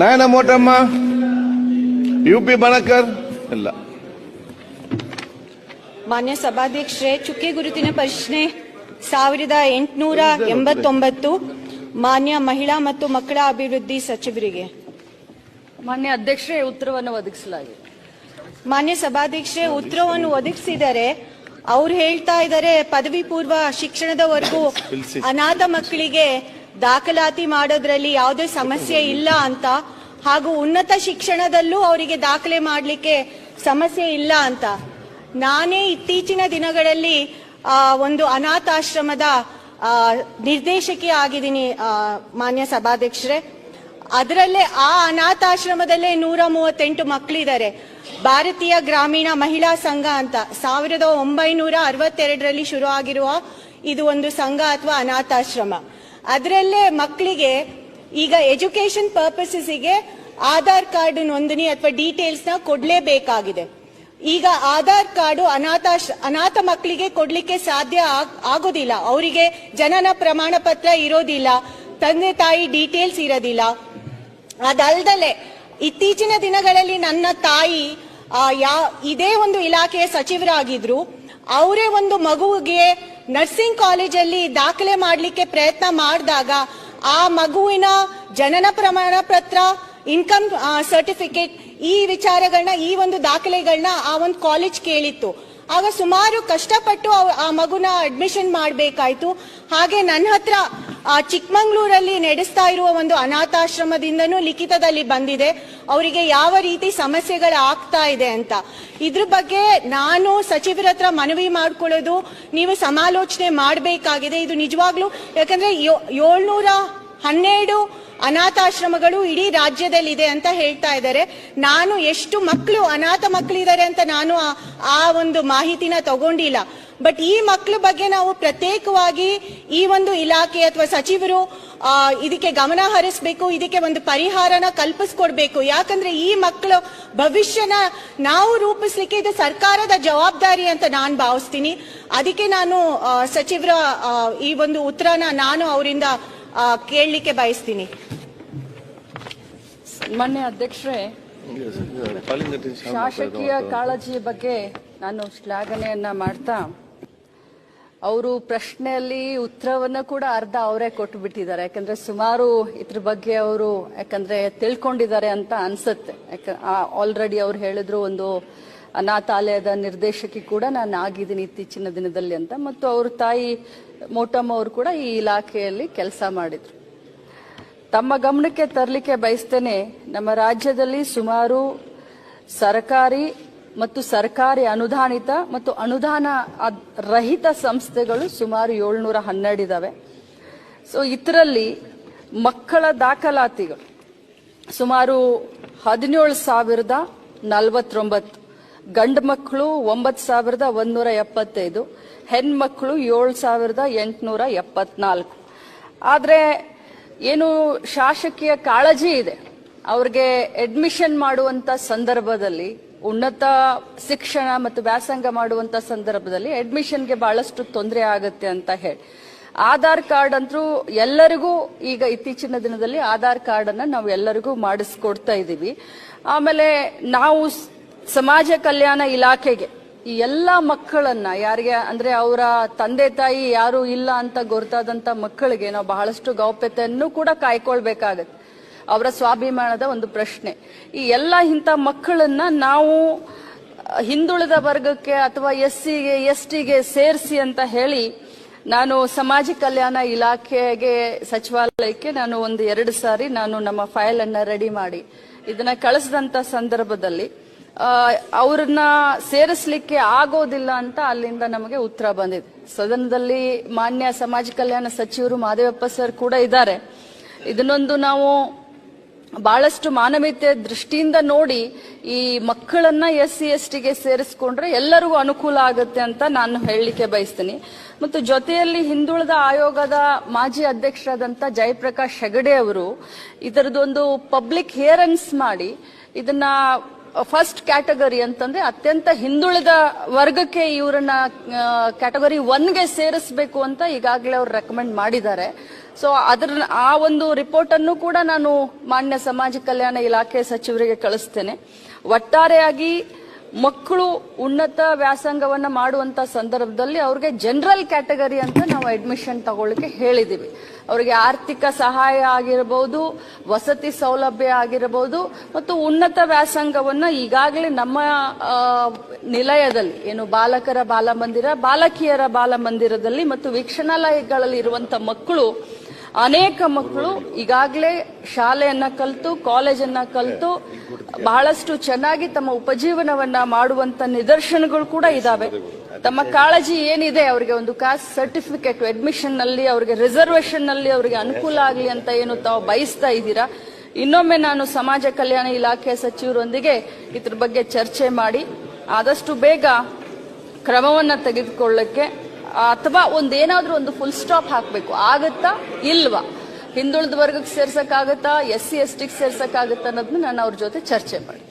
ನಾಯನ Motamma U P Banakar ಇಲ್ಲ. ಮಾನ್ಯ ಸಭಾಧ್ಯಕ್ಷರೇ ಚುಕ್ಕೆ ಗುರುತಿನ ಪ್ರಶ್ನೆ ಸಾವಿರದ ಎಂಟುನೂರ ಎಂಬತ್ತೊಂಬತ್ತು. ಮಾನ್ಯ ಮಹಿಳಾ ಮತ್ತು ಮಕ್ಕಳ ಅಭಿವೃದ್ಧಿ ಸಚಿವರಿಗೆ. ಮಾನ್ಯ ಅಧ್ಯಕ್ಷರೇ ಉತ್ತರವನ್ನು ಒದಗಿಸಲಾಗಿದೆ. ಮಾನ್ಯ ಸಭಾಧ್ಯಕ್ಷರೇ ಉತ್ತರವನ್ನು ಒದಗಿಸಿದರೆ ಅವ್ರು ಹೇಳ್ತಾ ಇದ್ದಾರೆ ಪದವಿ ಪೂರ್ವ ಶಿಕ್ಷಣದವರೆಗೂ ಅನಾಥ ಮಕ್ಕಳಿಗೆ ದಾಖಲಾತಿ ಮಾಡೋದ್ರಲ್ಲಿ ಯಾವುದೇ ಸಮಸ್ಯೆ ಇಲ್ಲ ಅಂತ. ಹಾಗೂ ಉನ್ನತ ಶಿಕ್ಷಣದಲ್ಲೂ ಅವರಿಗೆ ದಾಖಲೆ ಮಾಡಲಿಕ್ಕೆ ಸಮಸ್ಯೆ ಇಲ್ಲ ಅಂತ. ನಾನೇ ಇತ್ತೀಚಿನ ದಿನಗಳಲ್ಲಿ ಒಂದು ಅನಾಥಾಶ್ರಮದ ನಿರ್ದೇಶಕಿ ಆಗಿದ್ದೀನಿ ಮಾನ್ಯ ಸಭಾಧ್ಯಕ್ಷರೇ. ಅದರಲ್ಲೇ ಆ ಅನಾಥಾಶ್ರಮದಲ್ಲೇ ನೂರ ಮೂವತ್ತೆಂಟು ಮಕ್ಕಳಿದ್ದಾರೆ ಭಾರತೀಯ ಗ್ರಾಮೀಣ ಮಹಿಳಾ ಸಂಘ ಅಂತ. ಸಾವಿರದ ಒಂಬೈನೂರ ಅರವತ್ತೆರಡರಲ್ಲಿ ಶುರು ಆಗಿರುವ ಇದು ಒಂದು ಸಂಘ ಅಥವಾ ಅನಾಥಾಶ್ರಮ. ಅದರಲ್ಲೇ ಮಕ್ಕಳಿಗೆ ಈಗ ಎಜುಕೇಶನ್ ಪರ್ಪಸಸ್ಗೆ ಆಧಾರ್ ಕಾರ್ಡ್ ನೋಂದಣಿ ಅಥವಾ ಡೀಟೇಲ್ಸ್ನ ಕೊಡ್ಲೇಬೇಕಾಗಿದೆ. ಈಗ ಆಧಾರ್ ಕಾರ್ಡ್ ಅನಾಥ ಅನಾಥ ಮಕ್ಕಳಿಗೆ ಕೊಡ್ಲಿಕ್ಕೆ ಸಾಧ್ಯ ಆಗ್- ಆಗೋದಿಲ್ಲ. ಅವರಿಗೆ ಜನನ ಪ್ರಮಾಣ ಪತ್ರ ಇರೋದಿಲ್ಲ. ತಂದೆ ತಾಯಿ ಡೀಟೇಲ್ಸ್ ಇರೋದಿಲ್ಲ. ಅದಲ್ದಲೆ ಇತ್ತೀಚಿನ ದಿನಗಳಲ್ಲಿ ನನ್ನ ತಾಯಿ ಯಾ, ಇದೇ ಒಂದು ಇಲಾಖೆಯ ಸಚಿವರಾಗಿದ್ರು. ಅವರೇ ಒಂದು ಮಗುವಿಗೆ ನರ್ಸಿಂಗ್ ಕಾಲೇಜಲ್ಲಿ ದಾಖಲೆ ಮಾಡಲಿಕ್ಕೆ ಪ್ರಯತ್ನ ಮಾಡಿದಾಗ ಆ ಮಗುವಿನ ಜನನ ಪ್ರಮಾಣ ಪತ್ರ ಇನ್ಕಮ್ ಸರ್ಟಿಫಿಕೇಟ್ ಈ ವಿಚಾರಗಳನ್ನ ಈ ಒಂದು ದಾಖಲೆಗಳನ್ನ ಆ ಒಂದು ಕಾಲೇಜ್ ಕೇಳಿತ್ತು. ಆಗ ಸುಮಾರು ಕಷ್ಟಪಟ್ಟು ಆ ಮಗುನ ಅಡ್ಮಿಷನ್ ಮಾಡಬೇಕಾಯ್ತು. ಹಾಗೆ ನನ್ನ ಹತ್ರ ಚಿಕ್ಕಮಂಗ್ಳೂರಲ್ಲಿ ನಡೆಸ್ತಾ ಇರುವ ಒಂದು ಅನಾಥಾಶ್ರಮದಿಂದನೂ ಲಿಖಿತದಲ್ಲಿ ಬಂದಿದೆ. ಅವರಿಗೆ ಯಾವ ರೀತಿ ಸಮಸ್ಯೆಗಳು ಆಗ್ತಾ ಇದೆ ಅಂತ. ಇದ್ರ ಬಗ್ಗೆ ನಾನು ಸಚಿವರ ಹತ್ರ ಮನವಿ ಮಾಡ್ಕೊಳ್ಳೋದು, ನೀವು ಸಮಾಲೋಚನೆ ಮಾಡಬೇಕಾಗಿದೆ. ಇದು ನಿಜವಾಗ್ಲೂ, ಯಾಕಂದ್ರೆ ಏಳ್ನೂರ ಹನ್ನೆರಡು ಅನಾಥಾಶ್ರಮಗಳು ಇಡೀ ರಾಜ್ಯದಲ್ಲಿದೆ ಅಂತ ಹೇಳ್ತಾ ಇದ್ದಾರೆ. ನಾನು ಎಷ್ಟು ಮಕ್ಕಳು, ಅನಾಥ ಮಕ್ಕಳಿದ್ದಾರೆ ಅಂತ ನಾನು ಆ ಒಂದು ಮಾಹಿತಿನ ತಗೊಂಡಿಲ್ಲ. ಬಟ್ ಈ ಮಕ್ಕಳ ಬಗ್ಗೆ ನಾವು ಪ್ರತ್ಯೇಕವಾಗಿ ಈ ಒಂದು ಇಲಾಖೆ ಅಥವಾ ಸಚಿವರು ಇದಕ್ಕೆ ಗಮನ ಹರಿಸಬೇಕು ಇದಕ್ಕೆ ಒಂದು ಪರಿಹಾರನ ಕಲ್ಪಿಸ್ಕೊಡ್ಬೇಕು. ಯಾಕಂದ್ರೆ ಈ ಮಕ್ಕಳ ಭವಿಷ್ಯನ ನಾವು ರೂಪಿಸ್ಲಿಕ್ಕೆ ಇದು ಸರ್ಕಾರದ ಜವಾಬ್ದಾರಿ ಅಂತ ನಾನು ಭಾವಿಸ್ತೀನಿ. ಅದಕ್ಕೆ ನಾನು ಸಚಿವರ ಈ ಒಂದು ಉತ್ತರನ ನಾನು ಅವರಿಂದ ಕೇಳಲಿಕ್ಕೆ ಬಯಸ್ತೀನಿ. ಮೊನ್ನೆ ಅಧ್ಯಕ್ಷರೇ ಶಾಸಕೀಯ ಕಾಳಜಿಯ ಬಗ್ಗೆ ನಾನು ಶ್ಲಾಘನೆಯನ್ನ ಮಾಡ್ತಾ ಅವರು ಪ್ರಶ್ನೆಯಲ್ಲಿ ಉತ್ತರವನ್ನ ಕೂಡ ಅರ್ಧ ಅವರೇ ಕೊಟ್ಟು ಬಿಟ್ಟಿದ್ದಾರೆ ಯಾಕಂದ್ರೆ ಸುಮಾರು ಇದ್ರ ಬಗ್ಗೆ ಅವರು ಯಾಕಂದ್ರೆ ತಿಳ್ಕೊಂಡಿದ್ದಾರೆ ಅಂತ ಅನ್ಸುತ್ತೆ. ಆಲ್ರೆಡಿ ಅವ್ರು ಹೇಳಿದ್ರು ಒಂದು ಅನಾಥಾಲಯದ ನಿರ್ದೇಶಕಿ ಕೂಡ ನಾನು ಆಗಿದ್ದೀನಿ ಇತ್ತೀಚಿನ ದಿನದಲ್ಲಿ ಅಂತ. ಮತ್ತು ಅವ್ರ ತಾಯಿ ಮೋಟಮ್ಮ ಅವರು ಕೂಡ ಈ ಇಲಾಖೆಯಲ್ಲಿ ಕೆಲಸ ಮಾಡಿದ್ರು. ತಮ್ಮ ಗಮನಕ್ಕೆ ತರಲಿಕ್ಕೆ ಬಯಸ್ತೇನೆ, ನಮ್ಮ ರಾಜ್ಯದಲ್ಲಿ ಸುಮಾರು ಸರ್ಕಾರಿ ಮತ್ತು ಸರ್ಕಾರಿ ಅನುದಾನಿತ ಮತ್ತು ಅನುದಾನ ರಹಿತ ಸಂಸ್ಥೆಗಳು ಸುಮಾರು ಏಳ್ನೂರ ಹನ್ನೆರಡಿದಾವೆ ಸೊ ಇದರಲ್ಲಿ ಮಕ್ಕಳ ದಾಖಲಾತಿಗಳು ಸುಮಾರು ಹದಿನೇಳು ಸಾವಿರದ ನಲವತ್ತೊಂಬತ್ತು, ಗಂಡು ಮಕ್ಕಳು ಒಂಬತ್ತು ಸಾವಿರದ ಒಂದೂರ ಎಪ್ಪತ್ತೈದು ಹೆಣ್ಮಕ್ಳು ಏಳು ಸಾವಿರದ ಎಂಟುನೂರ ಎಪ್ಪತ್ನಾಲ್ಕು. ಆದರೆ, ಏನು ಶಾಸಕೀಯ ಕಾಳಜಿ ಇದೆ. ಅವ್ರಿಗೆ ಅಡ್ಮಿಷನ್ ಮಾಡುವಂತ ಸಂದರ್ಭದಲ್ಲಿ, ಉನ್ನತ ಶಿಕ್ಷಣ ಮತ್ತು ವ್ಯಾಸಂಗ ಮಾಡುವಂತ ಸಂದರ್ಭದಲ್ಲಿ ಅಡ್ಮಿಷನ್ಗೆ ಬಹಳಷ್ಟು ತೊಂದರೆ ಆಗುತ್ತೆ ಅಂತ ಹೇಳಿ. ಆಧಾರ್ ಕಾರ್ಡ್ ಅಂತೂ ಎಲ್ಲರಿಗೂ ಈಗ ಇತ್ತೀಚಿನ ದಿನದಲ್ಲಿ ಆಧಾರ್ ಕಾರ್ಡ್ ಅನ್ನ ನಾವು ಎಲ್ಲರಿಗೂ ಮಾಡಿಸ್ಕೊಡ್ತಾ ಇದ್ದೀವಿ. ಆಮೇಲೆ ನಾವು ಸಮಾಜ ಕಲ್ಯಾಣ ಇಲಾಖೆಗೆ ಈ ಎಲ್ಲ ಮಕ್ಕಳನ್ನ, ಯಾರಿಗೆ ಅಂದ್ರೆ ಅವರ ತಂದೆ ತಾಯಿ ಯಾರು ಇಲ್ಲ ಅಂತ ಗೊತ್ತಾದಂತ ಮಕ್ಕಳಿಗೆ ನಾವು ಬಹಳಷ್ಟು ಗೌಪ್ಯತೆಯನ್ನು ಕೂಡ ಕಾಯ್ಕೊಳ್ಬೇಕಾಗತ್ತೆ. ಅವರ ಸ್ವಾಭಿಮಾನದ ಒಂದು ಪ್ರಶ್ನೆ. ಈ ಎಲ್ಲ ಇಂಥ ಮಕ್ಕಳನ್ನ ನಾವು ಹಿಂದುಳಿದ ವರ್ಗಕ್ಕೆ ಅಥವಾ ಎಸ್ ಸಿಗೆ ಎಸ್ ಟಿಗೆ ಸೇರಿಸಿ ಅಂತ ಹೇಳಿ ನಾನು ಸಮಾಜ ಕಲ್ಯಾಣ ಇಲಾಖೆಗೆ ಸಚಿವಾಲಯಕ್ಕೆ ನಾನು ಒಂದು ಎರಡು ಸಾರಿ ನಾನು ನಮ್ಮ ಫೈಲ್ ಅನ್ನ ರೆಡಿ ಮಾಡಿ. ಇದನ್ನ ಕಳಿಸಿದಂತ ಸಂದರ್ಭದಲ್ಲಿ ಅವ್ರನ್ನ ಸೇರಿಸ್ಲಿಕ್ಕೆ ಆಗೋದಿಲ್ಲ ಅಂತ ಅಲ್ಲಿಂದ ನಮಗೆ ಉತ್ತರ ಬಂದಿದೆ. ಸದನದಲ್ಲಿ ಮಾನ್ಯ ಸಮಾಜ ಕಲ್ಯಾಣ ಸಚಿವರು ಮಾದೇವಪ್ಪ ಸರ್ ಕೂಡ ಇದ್ದಾರೆ. ಇದನ್ನೊಂದು ನಾವು ಬಹಳಷ್ಟು ಮಾನವೀಯತೆ ದೃಷ್ಟಿಯಿಂದ ನೋಡಿ ಈ ಮಕ್ಕಳನ್ನ ಎಸ್ ಸಿ ಎಸ್ ಟಿಗೆ ಸೇರಿಸ್ಕೊಂಡ್ರೆ ಎಲ್ಲರಿಗೂ ಅನುಕೂಲ ಆಗುತ್ತೆ ಅಂತ ನಾನು ಹೇಳಲಿಕ್ಕೆ ಬಯಸ್ತೀನಿ. ಮತ್ತು ಜೊತೆಯಲ್ಲಿ ಹಿಂದುಳಿದ ಆಯೋಗದ ಮಾಜಿ ಅಧ್ಯಕ್ಷರಾದಂಥ ಜಯಪ್ರಕಾಶ್ ಹೆಗಡೆ ಅವರು ಇದರದೊಂದು ಪಬ್ಲಿಕ್ ಹಿಯರೆನ್ಸ್ ಮಾಡಿ ಇದನ್ನ ಫಸ್ಟ್ ಕ್ಯಾಟಗರಿ ಅಂತಂದ್ರೆ ಅತ್ಯಂತ ಹಿಂದುಳಿದ ವರ್ಗಕ್ಕೆ ಇವರನ್ನ ಕ್ಯಾಟಗರಿ ಒನ್ಗೆ ಸೇರಿಸಬೇಕು ಅಂತ ಈಗಾಗಲೇ ಅವ್ರು ರೆಕಮೆಂಡ್ ಮಾಡಿದ್ದಾರೆ. ಸೊ ಅದರ, ಆ ಒಂದು ರಿಪೋರ್ಟ್ ಅನ್ನು ಕೂಡ ನಾನು ಮಾನ್ಯ ಸಮಾಜ ಕಲ್ಯಾಣ ಇಲಾಖೆ ಸಚಿವರಿಗೆ ಕಳಿಸ್ತೇನೆ. ಒಟ್ಟಾರೆಯಾಗಿ ಮಕ್ಕಳು ಉನ್ನತ ವ್ಯಾಸಂಗವನ್ನ ಮಾಡುವಂತ ಸಂದರ್ಭದಲ್ಲಿ ಅವ್ರಿಗೆ ಜನರಲ್ ಕ್ಯಾಟಗರಿ ಅಂತ ನಾವು ಅಡ್ಮಿಷನ್ ತಗೊಳ್ಳಿಕ್ಕೆ ಹೇಳಿದೀವಿ. ಅವರಿಗೆ ಆರ್ಥಿಕ ಸಹಾಯ ಆಗಿರಬಹುದು ವಸತಿ ಸೌಲಭ್ಯ ಆಗಿರಬಹುದು ಮತ್ತು ಉನ್ನತ ವ್ಯಾಸಂಗವನ್ನ ಈಗಾಗಲೇ ನಮ್ಮ ನಿಲಯದಲ್ಲಿ, ಏನು ಬಾಲಕರ ಬಾಲಮಂದಿರ, ಬಾಲಕಿಯರ ಬಾಲಮಂದಿರದಲ್ಲಿ ಮತ್ತು ವೀಕ್ಷಣಾಲಯಗಳಲ್ಲಿ ಇರುವಂಥ ಮಕ್ಕಳು ಅನೇಕ ಮಕ್ಕಳು ಈಗಾಗಲೇ ಶಾಲೆಯನ್ನ ಕಲಿತು, ಕಾಲೇಜನ್ನ ಕಲಿತು, ಬಹಳಷ್ಟು ಚೆನ್ನಾಗಿ ತಮ್ಮ ಉಪಜೀವನವನ್ನ ಮಾಡುವಂತ ನಿದರ್ಶನಗಳು ಕೂಡ ಇದಾವೆ. ತಮ್ಮ ಕಾಳಜಿ ಏನಿದೆ ಅವರಿಗೆ ಒಂದು ಕಾಸ್ಟ್ ಸರ್ಟಿಫಿಕೇಟ್ ಅಡ್ಮಿಷನ್ನಲ್ಲಿ ಅವರಿಗೆ ರಿಸರ್ವೇಶನ್ನಲ್ಲಿ ಅವರಿಗೆ ಅನುಕೂಲ ಆಗಲಿ ಅಂತ ಏನು ತಾವು ಬಯಸ್ತಾ ಇದ್ದೀರಾ? ಇನ್ನೊಮ್ಮೆ ನಾನು ಸಮಾಜ ಕಲ್ಯಾಣ ಇಲಾಖೆ ಸಚಿವರೊಂದಿಗೆ ಇದ್ರ ಬಗ್ಗೆ ಚರ್ಚೆ ಮಾಡಿ, ಆದಷ್ಟು ಬೇಗ ಕ್ರಮವನ್ನ ತೆಗೆದುಕೊಳ್ಳಕ್ಕೆ ಅಥವಾ ಒಂದೇನಾದ್ರೂ ಒಂದು ಫುಲ್ ಸ್ಟಾಪ್ ಹಾಕಬೇಕು. ಆಗುತ್ತಾ? ಇಲ್ವಾ? ಹಿಂದುಳಿದ ವರ್ಗಕ್ಕೆ ಸೇರ್ಸಕ್ಕಾಗತ್ತಾ? ಎಸ್ ಸಿ ಎಸ್ ಟಿಗೆ ಸೇರ್ಸಕ್ಕಾಗತ್ತಾ ಅನ್ನೋದನ್ನ ನಾನು ಅವ್ರ ಜೊತೆ ಚರ್ಚೆ ಮಾಡಿ